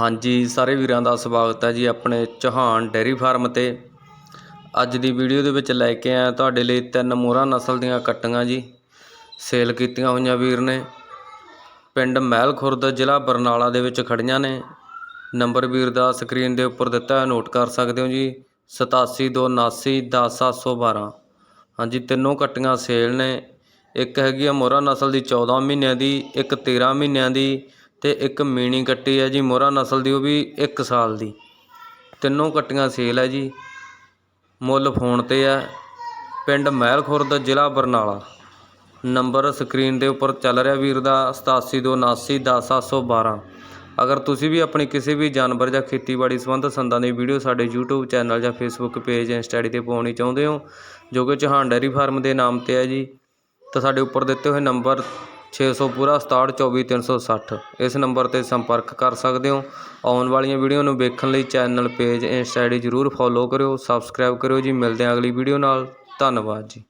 ਹਾਂਜੀ, ਸਾਰੇ ਵੀਰਾਂ ਦਾ ਸਵਾਗਤ ਹੈ ਜੀ ਆਪਣੇ ਚੌਹਾਨ ਡੇਅਰੀ ਫਾਰਮ ਤੇ। ਅੱਜ ਦੀ ਵੀਡੀਓ ਦੇ ਵਿੱਚ ਲੈ ਕੇ ਆਇਆ ਤੁਹਾਡੇ ਲਈ ਤਿੰਨ ਮੋਹਰਾ ਨਸਲ ਦੀਆਂ ਕੱਟੀਆਂ ਜੀ। ਸੇਲ ਕੀਤੀਆਂ ਹੋਈਆਂ ਵੀਰ ਨੇ। ਪਿੰਡ ਮਹਿਲ ਖੁਰਦ, ਜ਼ਿਲ੍ਹਾ ਬਰਨਾਲਾ ਦੇ ਵਿੱਚ ਖੜੀਆਂ ਨੇ। ਨੰਬਰ ਵੀਰ ਦਾ ਸਕਰੀਨ ਦੇ ਉੱਪਰ ਦਿੱਤਾ ਹੈ ਨੋਟ ਕਰ ਸਕਦੇ ਹੋ ਜੀ। 8729910712 ਹਾਂਜੀ, ਤਿੰਨੋਂ ਕੱਟੀਆਂ ਸੇਲ ਨੇ। ਇੱਕ ਹੈਗੀ ਆ ਮੋਹਰਾ ਨਸਲ ਦੀ 14 ਮਹੀਨਿਆਂ ਦੀ, ਇੱਕ 13 ਮਹੀਨਿਆਂ ਦੀ ਅਤੇ ਇੱਕ ਮੀਣੀ ਕੱਟੀ ਹੈ ਜੀ, ਮੋਹਰਾ ਨਸਲ ਦੀ, ਉਹ ਵੀ ਇੱਕ ਸਾਲ ਦੀ। ਤਿੰਨੋਂ ਕੱਟੀਆਂ ਸੇਲ ਹੈ ਜੀ। ਮੁੱਲ ਫੋਨ ਤੇ ਹੈ। ਪਿੰਡ ਮਹਿਲ ਖੁਰਦ ਜ਼ਿਲ੍ਹਾ ਬਰਨਾਲਾ। ਨੰਬਰ ਸਕਰੀਨ ਦੇ ਉੱਪਰ ਚੱਲ ਰਿਹਾ ਵੀਰ ਦਾ 8729910712 ਅਗਰ ਤੁਸੀਂ ਵੀ ਆਪਣੀ ਕਿਸੇ ਵੀ ਜਾਨਵਰ ਜਾਂ ਖੇਤੀਬਾੜੀ ਸੰਬੰਧ ਸੰਦਾਂ ਦੀ ਵੀਡੀਓ ਸਾਡੇ YouTube ਚੈਨਲ ਜਾਂ Facebook ਪੇਜ ਇੰਸਟਾ ਆਈਡੀ ਤੇ ਪਾਉਣੀ ਚਾਹੁੰਦੇ ਹੋ, ਜੋ ਕਿ ਚੌਹਾਨ ਡੈਰੀ ਫਾਰਮ ਦੇ ਨਾਮ ਤੇ ਹੈ ਜੀ, ਤਾਂ ਸਾਡੇ ਉੱਪਰ ਦਿੱਤੇ ਹੋਏ ਨੰਬਰ ਛੇ ਸੌ ਪੂਰਾ 6724360 ਇਸ ਨੰਬਰ ਤੇ ਸੰਪਰਕ ਕਰ ਸਕਦੇ ਹੋ। ਆਉਣ ਵਾਲੀਆਂ ਵੀਡੀਓ ਨੂੰ ਵੇਖਣ ਲਈ ਚੈਨਲ ਪੇਜ ਇੰਸਟਾ ਆਈਡੀ ਜਰੂਰ ਫੋਲੋ ਕਰਿਓ, ਸਬਸਕ੍ਰਾਈਬ ਕਰਿਓ ਜੀ। ਮਿਲਦੇ ਹਾਂ ਅਗਲੀ ਵੀਡੀਓ ਨਾਲ। ਧੰਨਵਾਦ ਜੀ।